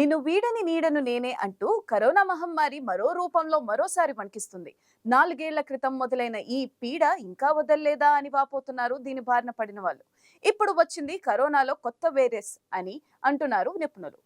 నిన్ను వీడని నీడను నేనే అంటూ కరోనా మహమ్మారి మరో రూపంలో మరోసారి వణికిస్తుంది. నాలుగేళ్ళ క్రితం మొదలైన ఈ పీడ ఇంకా వదల్లేదా అని వాపోతున్నారు దీని బారిన పడిన వాళ్ళు. ఇప్పుడు వచ్చింది కరోనాలో కొత్త వైరస్ అని అంటున్నారు నిపుణులు.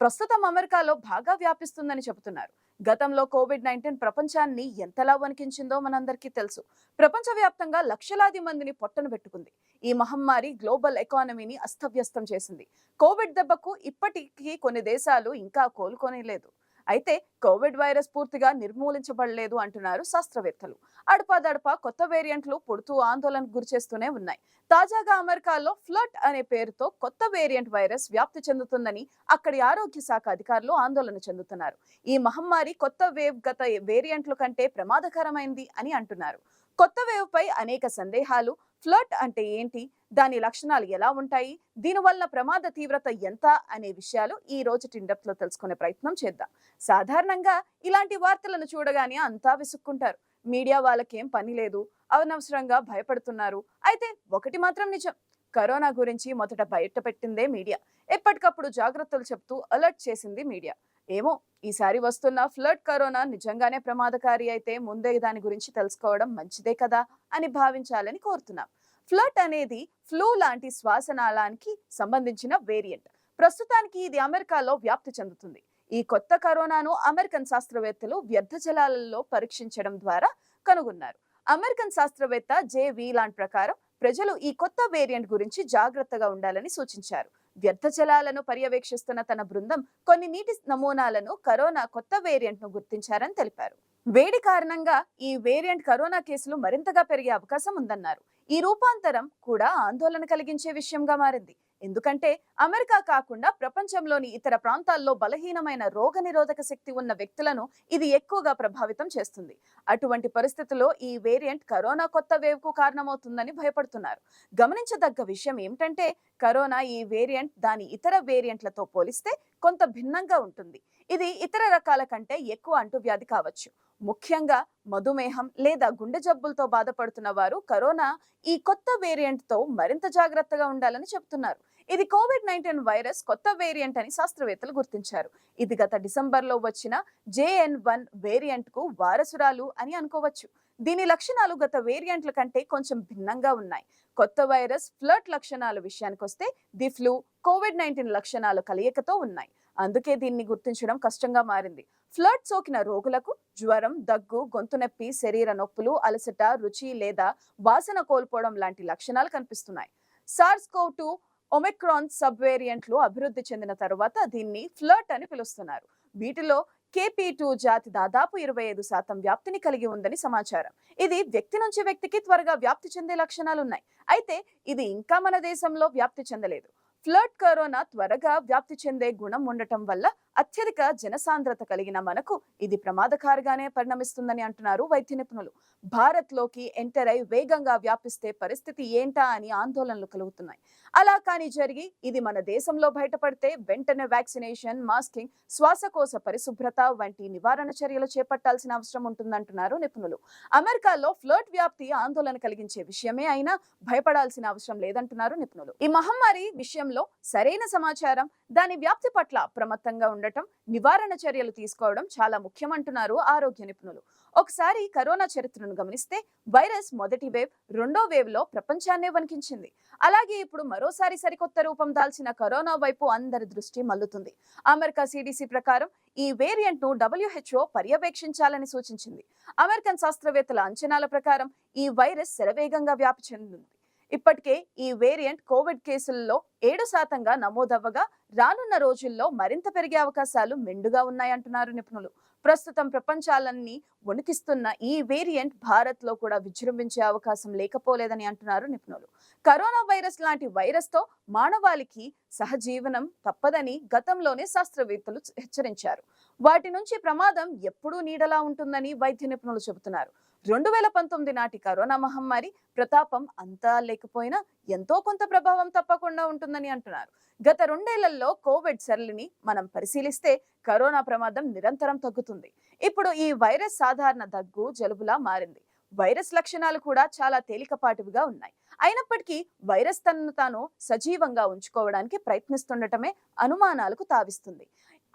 ప్రస్తుతం అమెరికాలో బాగా వ్యాపిస్తుందని చెబుతున్నారు. గతంలో కోవిడ్ నైన్టీన్ ప్రపంచాన్ని ఎంతలా వణికించిందో మనందరికీ తెలుసు. ప్రపంచవ్యాప్తంగా లక్షలాది మందిని పొట్టను పెట్టుకుంది. ఈ మహమ్మారి గ్లోబల్ ఎకానమీని అస్తవ్యస్తం చేసింది. కోవిడ్ దెబ్బకు ఇప్పటికీ కొన్ని దేశాలు ఇంకా కోలుకోనేలేదు. అయితే కోవిడ్ వైరస్ పూర్తిగా నిర్మూలించబడలేదు అంటున్నారు శాస్త్రవేత్తలు. అడపాదడపా కొత్త వేరియంట్లు పుడుతూ ఆందోళనకు గురిచేస్తూనే ఉన్నాయి. తాజాగా అమెరికాలో ఫ్లడ్ అనే పేరుతో కొత్త వేరియంట్ వైరస్ వ్యాప్తి చెందుతుందని అక్కడి ఆరోగ్య శాఖ అధికారులు ఆందోళన చెందుతున్నారు. ఈ మహమ్మారి కొత్త వేవ్ గత వేరియంట్ల కంటే ప్రమాదకరమైంది అని అంటున్నారు. కొత్త వేవ్ పై అనేక సందేహాలు ఫ్లడ్ అంటే ఏంటి? దాని లక్షణాలు ఎలా ఉంటాయి? దీనివల్ల ప్రమాద తీవ్రత ఎంత? అనే విషయాలు ఈ రోజు టిండప్లో తెలుసుకునే ప్రయత్నం చేద్దాం. సాధారణంగా ఇలాంటి వార్తలను చూడగానే అంతా విసుక్కుంటారు. మీడియా వాళ్ళకేం పని లేదు. అనవసరంగా భయపడుతున్నారు. అయితే ఒకటి మాత్రం నిజం. కరోనా గురించి మొదట బయట పెట్టిందే మీడియా. ఎప్పటికప్పుడు జాగ్రత్తలు చెప్తూ అలర్ట్ చేసింది మీడియా. ఏమో ఈసారి వస్తున్న ఫ్లడ్ కరోనా నిజంగానే ప్రమాదకారి అయితే ముందే దాని గురించి తెలుసుకోవడం మంచిదే కదా అని భావించాలని కోరుతున్నాం. ఫ్లట్ అనేది ఫ్లూ లాంటి శ్వాసనాళానికి సంబంధించిన వేరియంట్. ప్రస్తుతానికి ఇది అమెరికాలో వ్యాప్తి చెందుతుంది. ఈ కొత్త కరోనాను అమెరికన్ శాస్త్రవేత్తలు వ్యర్థ జలాలలో పరీక్షించడం ద్వారా కనుగొన్నారు. అమెరికన్ శాస్త్రవేత్త జే వీలాండ్ ప్రకారం ప్రజలు ఈ కొత్త వేరియంట్ గురించి జాగ్రత్తగా ఉండాలని సూచించారు. వ్యర్థ జలాలను పర్యవేక్షిస్తున్న తన బృందం కొన్ని నీటి నమూనాలను కరోనా కొత్త వేరియంట్ను గుర్తించారని తెలిపారు. వేడి కారణంగా ఈ వేరియంట్ కరోనా కేసులు మరింతగా పెరిగే అవకాశం ఉందన్నారు. ఈ రూపాంతరం కూడా ఆందోళన కలిగించే విషయంగా మారింది. ఎందుకంటే అమెరికా కాకుండా ప్రపంచంలోని ఇతర ప్రాంతాల్లో బలహీనమైన రోగనిరోధక శక్తి ఉన్న వ్యక్తులను ఇది ఎక్కువగా ప్రభావితం చేస్తుంది. అటువంటి పరిస్థితుల్లో ఈ వేరియంట్ కరోనా కొత్త వేవ్కు కారణమవుతుందని భయపడుతున్నారు. గమనించదగ్గ విషయం ఏమిటంటే కరోనా ఈ వేరియంట్ దాని ఇతర వేరియంట్లతో పోలిస్తే కొంత భిన్నంగా ఉంటుంది. ఇది ఇతర రకాల కంటే ఎక్కువ అంటువ్యాధి కావచ్చు. ముఖ్యంగా మధుమేహం లేదా గుండె జబ్బులతో బాధపడుతున్న వారు కరోనా ఈ కొత్త వేరియంట్తో మరింత జాగ్రత్తగా ఉండాలని చెబుతున్నారు ఇది కోవిడ్ నైన్టీన్ వైరస్ కొత్త వేరియంట్ అని శాస్త్రవేత్తలు గుర్తించారు. ఇది గత డిసెంబర్లో వచ్చిన జేఎన్ వన్ వేరియంట్కు వారసురాలు అని అనుకోవచ్చు. దీని లక్షణాలు గత వేరియంట్ల కంటే కొంచెం భిన్నంగా ఉన్నాయి. కొత్త వైరస్ ఫ్లర్ట్ లక్షణాల విషయానికి వస్తే ది ఫ్లూ కోవిడ్ నైన్టీన్ లక్షణాలు కలయికతో ఉన్నాయి. అందుకే దీన్ని గుర్తించడం కష్టంగా మారింది. ఫ్లడ్ సోకిన రోగులకు జ్వరం దగ్గు గొంతు నొప్పి శరీర నొప్పులు అలసట రుచి లేదా వాసన కోల్పోవడం లాంటి లక్షణాలు కనిపిస్తున్నాయి. SARS CoV two Omicron sub వేరియంట్లు అభివృద్ధి చెందిన తరువాత దీన్ని ఫ్లర్ట్ అని పిలుస్తున్నారు. వీటిలో కేపీ టూ జాతి దాదాపు ఇరవై ఐదు శాతం వ్యాప్తిని కలిగి ఉందని సమాచారం. ఇది వ్యక్తి నుంచి వ్యక్తికి త్వరగా వ్యాప్తి చెందే లక్షణాలు ఉన్నాయి అయితే ఇది ఇంకా మన దేశంలో వ్యాప్తి చెందలేదు. ఫ్లర్ట్ కరోనా త్వరగా వ్యాప్తి చెందే గుణం ఉండటం వల్ల అత్యధిక జనసాంద్రత కలిగిన మనకు ఇది ప్రమాదకారిగానే పరిణమిస్తుందని అంటున్నారు వైద్య నిపుణులు. భారత్లోకి ఎంటర్ అయి వేగంగా వ్యాపిస్తే పరిస్థితి ఏంటా అని ఆందోళనలు కలుగుతున్నాయి. అలా కానీ జరిగి ఇది మన దేశంలో బయటపడితే వెంటనే వ్యాక్సినేషన్ మాస్కింగ్ శ్వాసకోశ పరిశుభ్రత వంటి నివారణ చర్యలు చేపట్టాల్సిన అవసరం ఉంటుందంటున్నారు నిపుణులు. అమెరికాలో ఫ్లర్ట్ వ్యాప్తి ఆందోళన కలిగించే విషయమే అయినా భయపడాల్సిన అవసరం లేదంటున్నారు నిపుణులు. ఈ మహమ్మారి విషయంలో సరైన సమాచారం దాని వ్యాప్తి పట్ల అప్రమత్తంగా ఉండటం నివారణ చర్యలు తీసుకోవడం చాలా ముఖ్యమంటున్నారు ఆరోగ్య నిపుణులు. ఒకసారి కరోనా చరిత్రను గమనిస్తే వైరస్ మొదటి వేవ్ రెండో వేవ్లో ప్రపంచాన్నే వణికించింది. అలాగే ఇప్పుడు మరోసారి సరికొత్త రూపం దాల్చిన కరోనా వైపు అందరి దృష్టి మల్లుతుంది అమెరికా సిడిసి ప్రకారం ఈ వేరియంట్ను డబ్ల్యూహెచ్ఓ పర్యవేక్షించాలని సూచించింది. అమెరికన్ శాస్త్రవేత్తల అంచనాల ప్రకారం ఈ వైరస్ శరవేగంగా వ్యాప్తి చెందింది ఇప్పటికే ఈ వేరియంట్ కోవిడ్ కేసుల్లో ఏడు శాతంగా నమోదవ్వగా రానున్న రోజుల్లో మరింత పెరిగే అవకాశాలు మెండుగా ఉన్నాయంటున్నారు నిపుణులు. ప్రస్తుతం ప్రపంచాలన్నీ వణికిస్తున్న ఈ వేరియంట్ భారత్లో కూడా విజృంభించే అవకాశం లేకపోలేదని అంటున్నారు నిపుణులు. కరోనా వైరస్ లాంటి వైరస్తో మానవాళికి సహజీవనం తప్పదని గతంలోనే శాస్త్రవేత్తలు హెచ్చరించారు. వాటి నుంచి ప్రమాదం ఎప్పుడూ నీడలా ఉంటుందని వైద్య నిపుణులు చెబుతున్నారు. రెండు వేల పంతొమ్మిది నాటి కరోనా మహమ్మారి ప్రతాపం అంతా లేకపోయినా ఎంతో కొంత ప్రభావం తప్పకుండా ఉంటుందని అంటున్నారు. గత రెండేళ్ళలో కోవిడ్ సరళిని మనం పరిశీలిస్తే కరోనా ప్రమాదం నిరంతరం తగ్గుతుంది. ఇప్పుడు ఈ వైరస్ సాధారణ దగ్గు జలుబులా మారింది. వైరస్ లక్షణాలు కూడా చాలా తేలికపాటివిగా ఉన్నాయి. అయినప్పటికీ వైరస్ తనను తాను సజీవంగా ఉంచుకోవడానికి ప్రయత్నిస్తుండటమే అనుమానాలకు తావిస్తుంది.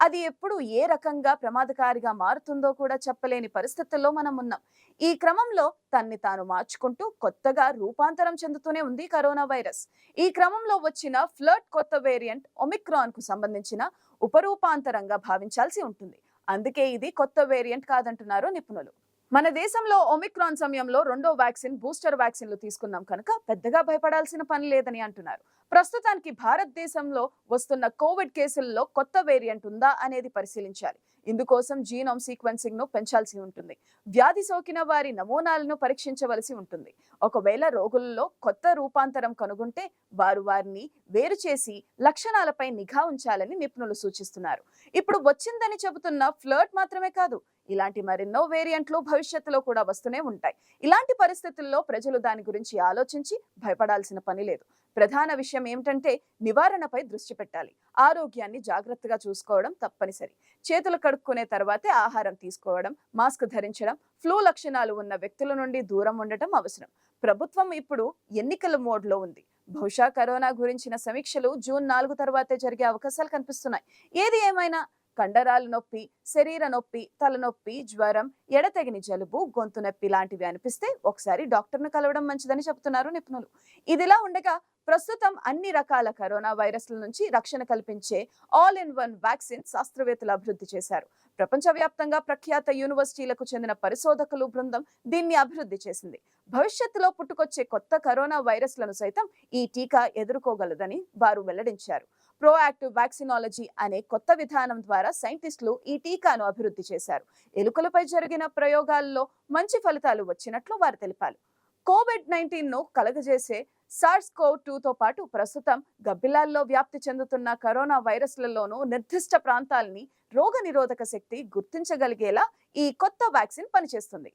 అది ఎప్పుడు ఏ రకంగా ప్రమాదకారిగా మారుతుందో కూడా చెప్పలేని పరిస్థితుల్లో మనం ఉన్నాం. ఈ క్రమంలో తన్ని తాను మార్చుకుంటూ కొత్తగా రూపాంతరం చెందుతూనే ఉంది కరోనా వైరస్. ఈ క్రమంలో వచ్చిన ఫ్లర్ట్ కొత్త వేరియంట్ ఒమిక్రాన్కు సంబంధించిన ఉపరూపాంతరంగా భావించాల్సి ఉంటుంది. అందుకే ఇది కొత్త వేరియంట్ కాదంటున్నారు నిపుణులు. మన దేశంలో ఒమిక్రాన్ సమయంలో రెండో వ్యాక్సిన్ బూస్టర్ వ్యాక్సిన్లు తీసుకున్నాం కనుక పెద్దగా భయపడాల్సిన పని లేదని అంటున్నారు. ప్రస్తుతానికి భారతదేశంలో వస్తున్న కోవిడ్ కేసుల్లో కొత్త వేరియంట్ ఉందా అనేది పరిశీలించాలి. ఇందుకోసం జీనోమ్ సీక్వెన్సింగ్ను పెంచాల్సి ఉంటుంది. వ్యాధి సోకిన వారి నమూనాలను పరీక్షించవలసి ఉంటుంది. ఒకవేళ రోగులలో కొత్త రూపాంతరం కనుగొంటే వారు వారిని వేరు చేసి లక్షణాలపై నిఘా ఉంచాలని నిపుణులు సూచిస్తున్నారు. ఇప్పుడు వచ్చిందని చెబుతున్న ఫ్లర్ట్ మాత్రమే కాదు ఇలాంటి మరెన్నో వేరియంట్లు భవిష్యత్తులో కూడా వస్తూనే ఉంటాయి. ఇలాంటి పరిస్థితుల్లో ప్రజలు దాని గురించి ఆలోచించి భయపడాల్సిన పని లేదు. ప్రధాన విషయం ఏమిటంటే నివారణపై దృష్టి పెట్టాలి. ఆరోగ్యాన్ని జాగ్రత్తగా చూసుకోవడం తప్పనిసరి. చేతులు కడుక్కునే తర్వాతే ఆహారం తీసుకోవడం మాస్క్ ధరించడం ఫ్లూ లక్షణాలు ఉన్న వ్యక్తుల నుండి దూరం ఉండటం అవసరం. ప్రభుత్వం ఇప్పుడు ఎన్నికల మోడ్లో ఉంది. బహుశా కరోనా గురించిన సమీక్షలు జూన్ నాలుగు తర్వాతే జరిగే అవకాశాలు కనిపిస్తున్నాయి. ఏది ఏమైనా కండరాల నొప్పి శరీర నొప్పి తలనొప్పి జ్వరం ఎడతెగిని జలుబు గొంతు నొప్పి లాంటివి అనిపిస్తే ఒకసారి డాక్టర్ను కలవడం మంచిదని చెబుతున్నారు నిపుణులు. ఇదిలా ఉండగా ప్రస్తుతం అన్ని రకాల కరోనా వైరస్ల నుంచి రక్షణ కల్పించే ఆల్ ఇన్ వన్ వ్యాక్సిన్ శాస్త్రవేత్తలు అభివృద్ధి చేశారు. ప్రపంచవ్యాప్తంగా ప్రఖ్యాత యూనివర్సిటీలకు చెందిన పరిశోధకులు బృందం దీన్ని అభివృద్ధి చేసింది. భవిష్యత్తులో పుట్టుకొచ్చే కొత్త కరోనా వైరస్లను సైతం ఈ టీకా ఎదుర్కోగలదని వారు వెల్లడించారు. ప్రోయాక్టివ్ వ్యాక్సినాలజీ అనే కొత్త విధానం ద్వారా సైంటిస్టులు ఈ టీకాను అభివృద్ధి చేశారు. ఎలుకలపై జరిగిన ప్రయోగాల్లో మంచి ఫలితాలు వచ్చినట్లు వారు తెలిపారు. కోవిడ్ నైన్టీన్ను కలగజేసే సార్స్ కోవ్ టూతో పాటు ప్రస్తుతం గబ్బిలాల్లో వ్యాప్తి చెందుతున్న కరోనా వైరస్లలోనూ నిర్దిష్ట ప్రాంతాల్ని రోగ నిరోధక శక్తి గుర్తించగలిగేలా ఈ కొత్త వ్యాక్సిన్ పనిచేస్తుంది.